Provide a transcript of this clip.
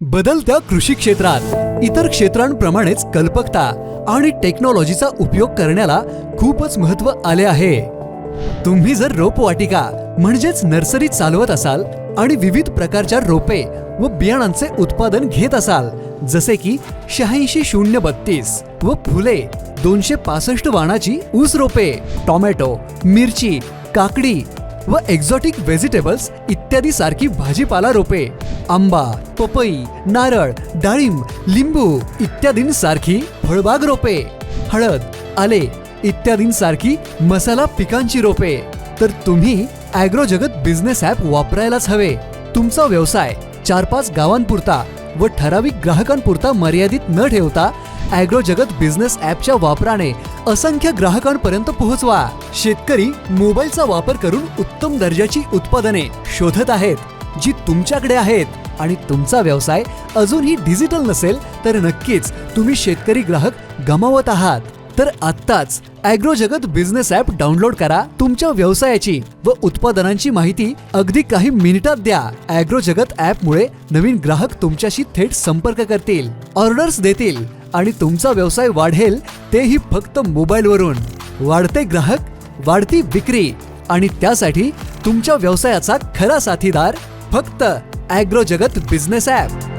बदलत्या कृषी क्षेत्रात इतर क्षेत्रांप्रमाणेच कल्पकता आणि टेक्नॉलॉजीचा उपयोग करण्याला खूपच महत्त्व आले आहे. तुम्ही जर रोपवाटिका म्हणजेच नर्सरी चालवत असाल आणि विविध प्रकारच्या रोपे व बियाणांचे उत्पादन घेत असाल जसे की शहाऐंशी शून्य बत्तीस व फुले दोनशे पासष्ट वाणाची ऊस रोपे टोमॅटो मिरची काकडी व एक्झॉटिक व्हेजिटेबल्स इत्यादी सारखी भाजीपाला रोपे आंबा पपई नारळ डाळिंब लिंबू इत्यादींसारखी फळबाग रोपे हळद आले इत्यादींसारखी मसाला पिकांची रोपे. तर तुम्ही ॲग्रो जगत बिझनेस ॲप वापरायलाच हवे. तुमचा व्यवसाय चार पाच गावांपुरता व ठराविक ग्राहकांपुरता मर्यादित न ठेवता अॅग्रो जगत बिझनेस ॲपच्या वापराने असंख्य ग्राहकांपर्यंत पोहोचवा. शेतकरी मोबाईलचा वापर करून उत्तम दर्जाची उत्पादने शोधत आहेत जी तुमच्याकडे आहेत. आणि तुमचा व्यवसाय अजूनही डिजिटल नसेल तर नक्कीच तुम्ही शेतकरी ग्राहक गमावत आहात. तर आत्ताच अॅग्रो जगत बिझनेस ॲप डाउनलोड करा. तुमच्या व्यवसायाची व उत्पादनांची माहिती अगदी काही मिनिटात द्या. अॅग्रो जगत ॲप मुळे नवीन ग्राहक तुमच्याशी थेट संपर्क करतील. ऑर्डर्स देतील. आणि तुमचा व्यवसाय वाढेल तेही फक्त मोबाईलवरून. वाढते ग्राहक वाढती विक्री. आणि त्यासाठी तुमच्या व्यवसायाचा खरा साथीदार फक्त ॲग्रो जगत बिझनेस ॲप.